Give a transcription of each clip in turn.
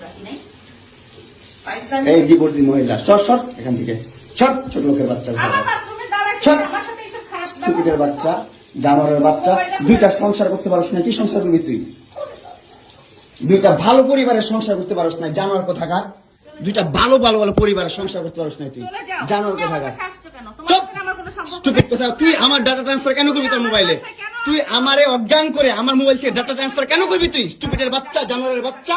রাখি নাই। এই ডিভোর্সি মহিলা সর সর এখান থেকে। সর ছোট লোকের বাচ্চা। আমার বাথরুমে দাঁড়ায় সব। আমার সাথে এইসব খারাপ স্টুপিডের বাচ্চা জানোয়ারের বাচ্চা দুইটা সংসার করতে না কি সংসার করবি তুই? দুইটা ভালো পরিবারের সংসার করতে পারস না জানোয়ার কোথাকার দুইটা ভালো ভালো ভালো পরিবারের সংসার করতে পারস না তুই জানোয়ার কোথাকার তুই আমার ডাটা ট্রান্সফার কেন করবি তোর মোবাইলে তুই আমারে অজ্ঞান করে আমার মোবাইল থেকে ডাটা ট্রান্সফার কেন করবি তুই? স্টুপিডের বাচ্চা জানোয়ারের বাচ্চা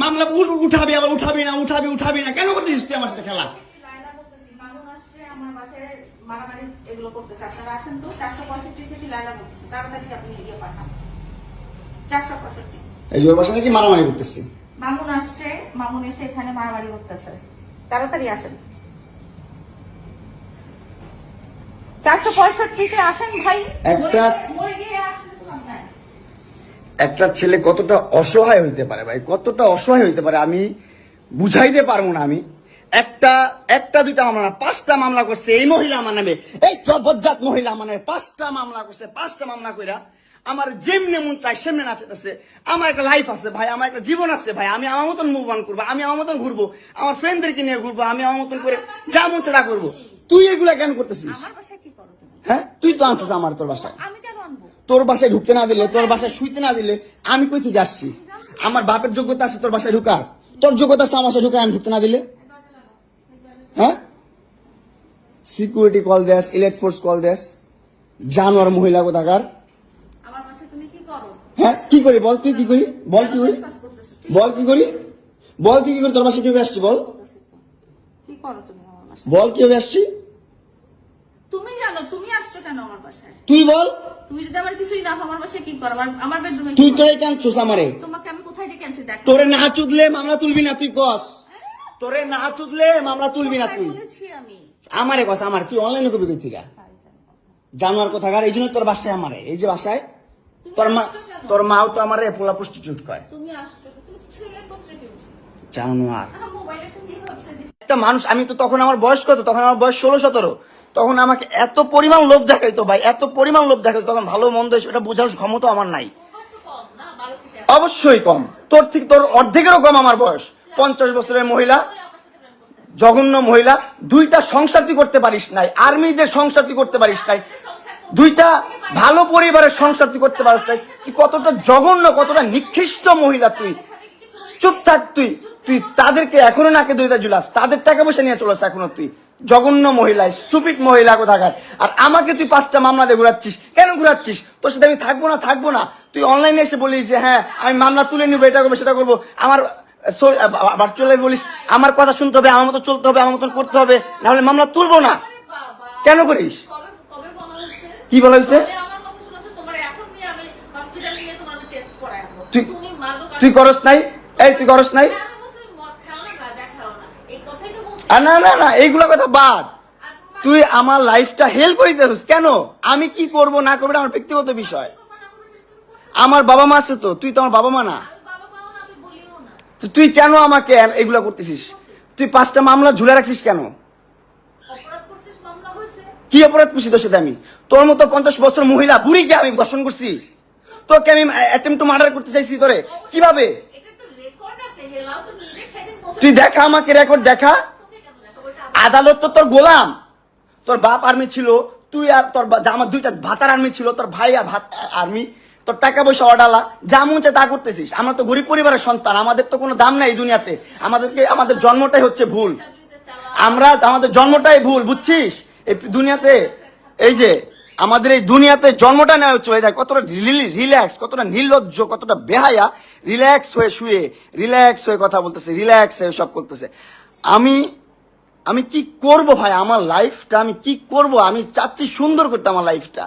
মামলা উঠাবি আবার উঠাবি না উঠাবি উঠাবি না। কেন করতেছিস তুই আমার সাথে খেলা? মামুন আসছে এই জোর বাসা নাকি মারামারি করতেছি? মামুন এসে এখানে মারামারি করতেছে। তাড়াতাড়ি আসেন। চারশো পঁয়ষট্টিতে আসেন ভাই। একটা- মরে- মরে গিয়ে আসেন না। একটা ছেলে কতটা অসহায় হইতে পারে ভাই? কতটা অসহায় হইতে পারে আমি বুঝাইতে পারব না আমি। একটা একটা দুইটা মামলা না পাঁচটা মামলা করছে এই মহিলা আমার নামে। এই জবজ্জাত মহিলা আমার নামে পাঁচটা মামলা করছে পাঁচটা মামলা কইরা। আমার যেমনে মন চাই সেমনে নাচতেছে আমার একটা লাইফ আছে ভাই আমার একটা জীবন আছে ভাই। আমি আমার মতন মুভ অন করব আমি আমার মতন ঘুরবো আমার ফ্রেন্ডদেরকে নিয়ে ঘুরবো আমি আমার মতন করে যা মন চাই তা করব। তুই এগুলা কেন করতেছিস? হ্যাঁ? তুই তো আনছিস আমার তোর বাসায়। তোর বাসায় ঢুকতে না দিলে তোর বাসায় শুইতে না দিলে আমি কই থেকে আসছি? আমার বাপের যোগ্যতা আছে তোর বাসায় ঢুকার। তোর যোগ্যতা আছে আমার বাসায় ঢুকার আমি ঢুকতে না দিলে? হ্যাঁ? সিকিউরিটি কল দেস ইলেট ফোর্স কল দেস। জানোয়ার মহিলা কোথাকার? হ্যাঁ কি করি বল তুই কি করি? বল কি করি? বল কি করি? বল তুই কি করি? তোর বাসায় কীভাবে আসছি বল? কি করো তুমি বল কীভাবে আসছি তুমি জানো তুমি আসছো কেন আমার বাসায়? তুই বল। তুমি যদি আমার কিছুই না আমার বাসায় কি করো? আমার আমার বেডরুমে তুই তোরে আমারে। তোমাকে আমি কোথায় ডেকে আনছি? দেখ। তোরে না চুদলে মামলা তুলবি না তুই কস। তোরে না চুদলে মামলা তুলবি না তুই। আমারে কথা আমার। তুই অনলাইনে কবি কই থেকে জানোয়ার কোথাকার? এই জন্য তোর বাসায় আমারে। এই যে বাসায় তোর মা তোর মাও তো আমারে পোলা প্রস্টিটিউট করে। তুমি আসছো তুমি ছেলে জানোয়ার। একটা মানুষ আমি তো তখন আমার বয়স কত তখন আমার বয়স ষোলো সতেরো। তখন আমাকে এত পরিমাণ লোভ দেখাইতো ভাই, এত পরিমাণ লোভ দেখাইতো, তখন ভালো মন্দ সেটা বোঝার ক্ষমতা আমার নাই। অবশ্যই কম। তোর থেকে তোর অর্ধেকেরও কম আমার বয়স। পঞ্চাশ বছরের মহিলা, জঘন্য মহিলা, দুইটা সংসার তুই করতে পারিস নাই, আর্মিদের সংসার তুই করতে পারিস নাই, দুইটা ভালো পরিবারের সংসার তুই করতে পারিস নাই, তুই কতটা জঘন্য, কতটা নিকৃষ্ট মহিলা তুই। চুপ থাক তুই। তুই তাদেরকে এখনও নাকে দুইটা জুলাস তাদের টাকা পয়সা নিয়ে চলেছ এখনও তুই। জঘন্য মহিলা স্টুপিড মহিলা কোথাকার? আর আমাকে তুই পাঁচটা মামলা দিয়ে ঘুরাচ্ছিস। কেন ঘুরাচ্ছিস? তোর সাথে আমি থাকব না থাকব না। তুই অনলাইনে এসে বলিস যে হ্যাঁ আমি মামলা তুলে নিবো, এটা করব, সেটা করব। আমার ভার্চুয়ালি বলিস, আমার কথা শুনতে হবে, আমার মতো চলতে হবে, আমার মতন করতে হবে, নাহলে মামলা তুলবো না। কেন করিস? কি বলা হয়েছে? তুই- তুই করস নাই? এই, তুই করস নাই আমি বলছি মদ খাও না গাঁজা খাও না এই কথাই তো বলছি আর না না না এইগুলো কথা বাদ। তুই আমার লাইফটা হেল করে দিতেছিস কেন? আমি কি করব না করব আমার ব্যক্তিগত বিষয়। আমার বাবা মা আছে তো তুই তো আমার বাবা মা না। তুই কেন আমাকে এগুলা করতেছিস? তুই পাঁচটা মামলা ঝুলে রাখছিস কেন? কি অপরাধ করছি তোর সাথে আমি? তোর মতো পঞ্চাশ বছর মহিলা বুড়িকে আমি দর্শন করছি। তোকে আমি অ্যাটেম্প টু মার্ডার করতে চাইছি তোরে। কীভাবে? তুই দেখা আমাকে রেকর্ড দেখা তোকে কেন দেখাবো এটা আদালত তো তোর গোলাম। তোর বাপ আর্মি ছিল, তুই আর তোর আমার দুইটা ভাতার আর্মি ছিল, তোর ভাই আর ভাত আর্মি তোর টাকা পয়সা অডালা, যা মুছে তা করতেছিস। আমরা তো গরিব পরিবারের সন্তান, আমাদের তো কোনো দাম নাই এই দুনিয়াতে। আমাদেরকে আমাদের জন্মটাই হচ্ছে ভুল। আমরা আমাদের জন্মটাই ভুল, বুঝছিস? এই দুনিয়াতে এই যে, আমাদের এই দুনিয়াতে জন্মটা নেওয়া হচ্ছে দেখ, কতটা রিল্যাক্স, কতটা নির্লজ্জ, কতটা বেহায়া। রিল্যাক্স হয়ে শুয়ে, রিল্যাক্স হয়ে কথা বলতেছে, রিল্যাক্স হয়ে সব করতেছে। আমি আমি কি করব ভাই? আমার লাইফটা আমি কি করব? আমি চাচ্ছি সুন্দর করতে আমার লাইফটা